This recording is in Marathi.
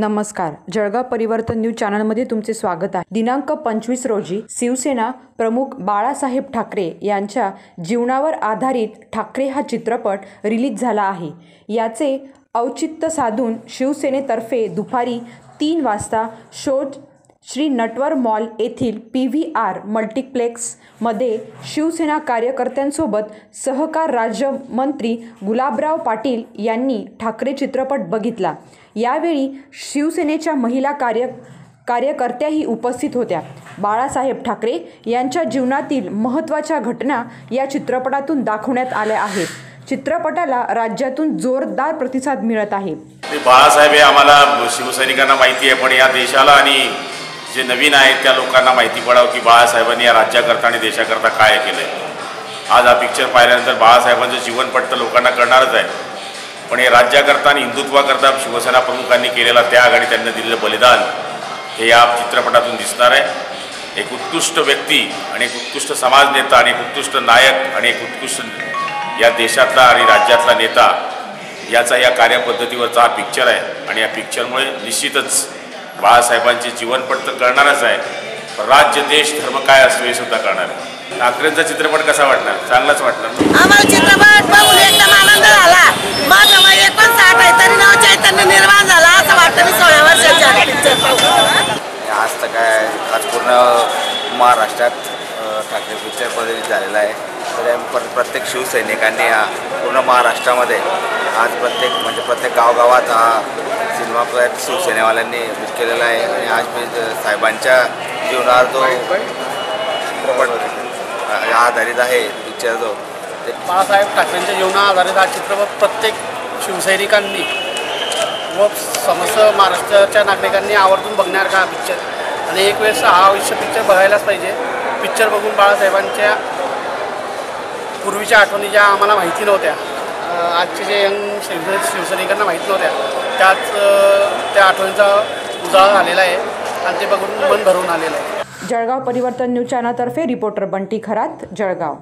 नमस्कार. जळगाव परिवर्तन न्यूज चॅनलमध्ये तुमचे स्वागत आहे. दिनांक पंचवीस रोजी शिवसेना प्रमुख बाळासाहेब ठाकरे यांच्या जीवनावर आधारित ठाकरे हा चित्रपट रिलीज झाला आहे. याचे औचित्य साधून शिवसेनेतर्फे दुपारी तीन वाजता शोध श्री नटवर मॉल येथील पी व्ही आर मल्टिप्लेक्समध्ये शिवसेना कार्यकर्त्यांसोबत सहकार राज्यमंत्री गुलाबराव पाटील यांनी ठाकरे चित्रपट बघितला. यावेळी शिवसेनेच्या महिला कार्य कार्यकर्त्याही उपस्थित होत्या. बाळासाहेब ठाकरे यांच्या जीवनातील महत्त्वाच्या घटना या चित्रपटातून दाखवण्यात आल्या आहेत. चित्रपटाला राज्यातून जोरदार प्रतिसाद मिळत आहे. बाळासाहेब हे आम्हाला शिवसैनिकांना माहिती आहे पण या देशाला आणि जे नवीन आहेत त्या लोकांना माहिती पडावं की बाळासाहेबांनी या राज्याकरता आणि देशाकरता काय केलं आहे आज हा पिक्चर पाहिल्यानंतर बाळासाहेबांचं जीवनपट तर लोकांना कळणारच आहे. पण हे राज्याकरता आणि हिंदुत्वाकरता शिवसेना प्रमुखांनी केलेला त्याग आणि त्यांनी दिलेलं बलिदान हे या चित्रपटातून दिसणार आहे. एक उत्कृष्ट व्यक्ती आणि एक उत्कृष्ट समाज नेता आणि एक उत्कृष्ट नायक आणि एक उत्कृष्ट या देशातला आणि राज्यातला नेता याचा या कार्यपद्धतीवरचा हा पिक्चर आहे. आणि या पिक्चरमुळे निश्चितच बाळासाहेबांचे जीवनपट तर कळणारच आहे. पण राज्य देश धर्म काय असतो हे सुद्धा कळणार आहे ठाकरेंचा चित्रपट कसा वाटणार? चांगलाच वाटणार आम्हाला चित्रपट एकदम आनंद झाला. माझं वय एकोणसाठ आहे तरी नाव चैतन्य निर्माण झाला असं वाटतं मी सोळा वर्षाच्या पिक्चर पाहून. आज तर काय आज पूर्ण महाराष्ट्रात ठाकरे पिक्चर प्रदर्शित झालेला आहे. तर प्र प्रत्येक शिवसैनिकांनी हा पूर्ण महाराष्ट्रामध्ये आज प्रत्येक म्हणजे प्रत्येक गावगावात हा सिनेमा शिवसेनेवाल्यांनी बुक केलेला आहे आणि आज मी साहेबांच्या जीवनावर जो चित्रपट आधारित आहे पिक्चर जो ते बाळासाहेब ठाकरेंच्या जीवना आधारित हा चित्रपट प्रत्येक शिवसैनिकांनी व समस्त महाराष्ट्राच्या नागरिकांनी आवर्जून बघण्यासारखा हा पिक्चर आणि एक वेळेस हा आयुष्य पिक्चर बघायलाच पाहिजे. पिक्चर बघून बाळासाहेबांच्या पूर्वीच्या आठवणी ज्या आम्हाला माहिती नव्हत्या आजचे जे यंग शिवसैनिकांना माहीत नव्हत्या त्याच त्या आठवणीचा उजाळा झालेला आहे आणि ते बघून मन भरून आलेलं आहे. जळगाव परिवर्तन न्यूज चॅनलतर्फे रिपोर्टर बंटी खरात जळगाव.